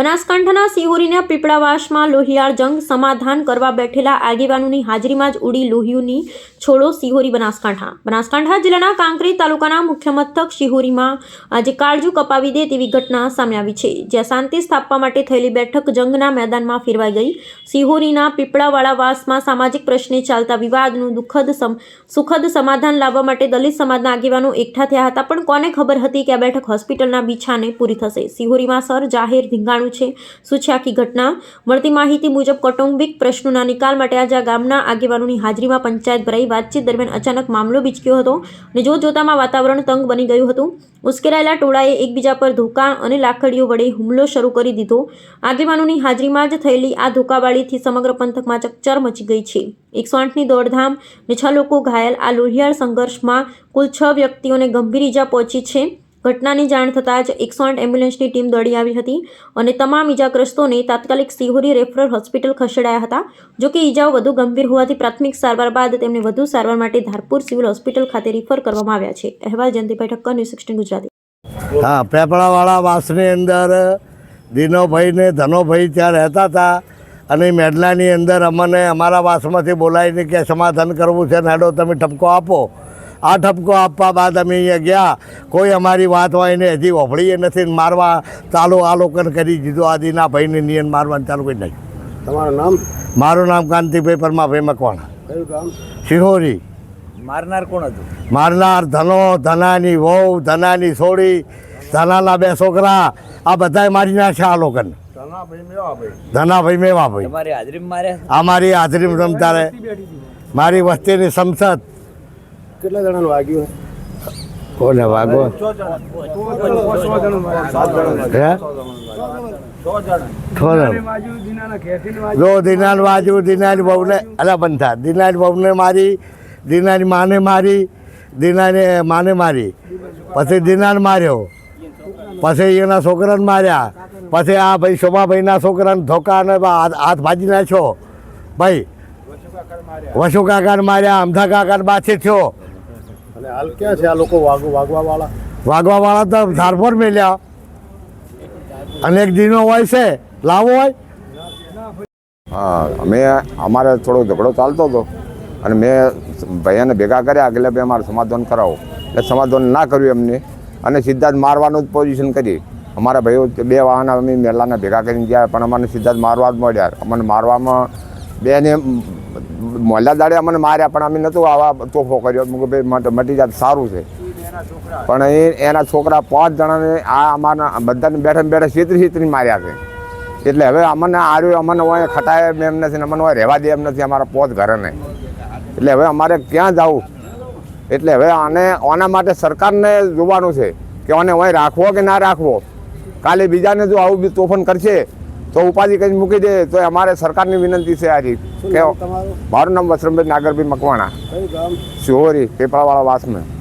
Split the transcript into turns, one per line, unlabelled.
બનાસકાંઠાના સિહોરીના પીપળાવાસમાં લોહિયાળ જંગ સમાધાન કરવા બેઠેલા આગેવાનોની હાજરીમાં જ ઉડી લોહિયુની છોડો સિહોરી બનાસકાંઠા. બનાસકાંઠા જિલ્લાના કાંકરી તાલુકાના મુખ્ય મથક શિહોરીમાં આજે કાળજુ કપાવી દે તેવી ઘટના સામે આવી છે, જ્યાં શાંતિ સ્થાપવા માટે થયેલી બેઠક જંગના મેદાનમાં ફેરવાઈ ગઈ. સિહોરીના પીપળાવાળા વાસમાં સામાજિક પ્રશ્ને ચાલતા વિવાદનું દુઃખદ સુખદ સમાધાન લાવવા માટે દલિત સમાજના આગેવાનો એકઠા થયા હતા, પણ કોને ખબર હતી કે આ બેઠક હોસ્પિટલના બીછાને પૂરી થશે? સિહોરીમાં સર જાહેર ધીંગાણું છે. શું છે આખી ઘટના? મળતી માહિતી મુજબ કૌટુંબિક પ્રશ્નોના નિકાલ માટે આજે આ ગામના આગેવાનોની હાજરીમાં પંચાયત ભરાઈ. વાતચીત દરમિયાન અચાનક મામલો બીચક્યો હતો અને જોતજોતામાં વાતાવરણ તંગ બની ગયું હતું. ઉશ્કેરાયેલા ટોળાએ એકબીજા પર ધોકા અને લાકડીઓ વડે હુમલો શરૂ કરી દીધો. આગેવાનોની હાજરીમાં જ થયેલી આ ધોકાવાળીથી સમગ્ર પંથકમાં ચકચાર મચી ગઈ છે. એકસો આઠની દોડધામ ને છ લોકો ઘાયલ. આ લોહિયાળ સંઘર્ષમાં કુલ છ વ્યક્તિઓને ગંભીર ઈજા પહોંચી છે. ઘટનાની જાણ થતાં જ એકસો આઠ એમ્બ્યુલન્સની ટીમ દોડી આવી હતી અને તમામ ઇજાગ્રસ્તોને તાત્કાલિક સિહોરી રેફરલ હોસ્પિટલ ખસેડાયા હતા, જો કે ઈજાઓ વધુ ગંભીર હોવાથી પ્રાથમિક સારવાર બાદ તેમને વધુ સારવાર માટે ધારપુર સિવિલ હોસ્પિટલ ખાતે રિફર કરવામાં આવ્યા છે. અહેવાલ જયંતિભાઈ ઠક્કર, ન્યૂઝ સિક્સટીન ગુજરાતી.
હા, પેપળાવાળા વાસની અંદર દિનોભાઈ ને ધનોભાઈ ત્યાં રહેતા હતા અને મેડલાની અંદર અમને અમારા વાસમાંથી બોલાવીને કે સમાધાન કરવું છે નાડો તમે ઠપકો આપો. આ ઠપકો આપવા બાદ અમે અહીંયા ગયા. કોઈ અમારી વાત હોય ને હજી વફળીએ નથી મારવા ચાલુ આલોકન કરી દીધું. આદિના ભાઈને નિયન મારવાનું ચાલુ કરી નાખ્યું.
તમારું નામ?
મારું નામ કાંતિભાઈ પરમાભાઈ મકવાણા.
કયું ગામ?
સિહોરી
મારનાર કોણ હતું?
મારનાર ધનો ધનાની વહુ ધનાની છોડી ધનાના બે છોકરા આ બધાય મારી નાખ્યા આ લોકોને
ધનાભાઈ મેવાભાઈ
તમારી હાજરીમાં માર્યા?
આ મારી હાજરી રમતારે મારી વસ્તીની સંસદ.
કેટલા જણાનું વાગ્યું
કોને વાગો? જો દિનાન વાજુ. દિનાની બહુને અલા બંધા દિનાની બહુને મારી દિનાની માને મારી દિનાને માને મારી. પછી દિનાન માર્યો. પછી એના છોકરાને માર્યા. પછી આ ભાઈ શોભાભાઈના છોકરાને ધોકા અને હાથ હાથ ભાજી નાખ્યો. ભાઈ વસુ કાકાને માર્યા. અમધા કાકાને બાછી થયો.
અને હાલ ક્યાં છે આ લોકો વાગ વાગવા વાળા
વાગવાવાળા તો ધારપોર મેલ્યા. અને એક દિનો હોય છે લાવો હોય.
હા અમે અમારે થોડો ઝઘડો ચાલતો હતો. અને મેં ભૈયાને ભેગા કર્યા એટલે ભાઈ અમારે સમાધાન કરાવો. એટલે સમાધાન ના કર્યું એમને. અને સીધા જ મારવાનું જ પોઝિશન કરી. અમારા ભાઈઓ બે વાહન અમે મેલાને ભેગા કરીને ગયા પણ અમને સીધા જ મારવા જ મળ્યા. અમને મારવામાં બેને મોલા દાડે અમને માર્યા, પણ અમે નહોતું આવા તોફો કર્યો. મેં કીધું, ભાઈ મટ- જાત, સારું છે. પણ એ, એના છોકરા પાંચ જણાને આ અમારા બધાને બેઠા બેઠા છેતરી છેતરી માર્યા છે. એટલે હવે અમને આર્યો, અમને હોય ખટાય એમ નથી અમને હોય રહેવા દે એમ નથી અમારા પોત ઘરેને. એટલે હવે અમારે ક્યાં જવું? એટલે હવે આને, આના માટે સરકારને જોવાનું છે કે આને હોય રાખવો કે ના રાખવો. કાલે બીજાને જો આવું બી તોફાન કરશે તો ઉપાધિ કઈ મૂકી દે તો અમારે સરકારની વિનંતી છે આજે. કે મારું નામ વસરમભાઈ નાગરભાઈ મકવાણા. શિહોરી પેપળાવાળા વાસમાં.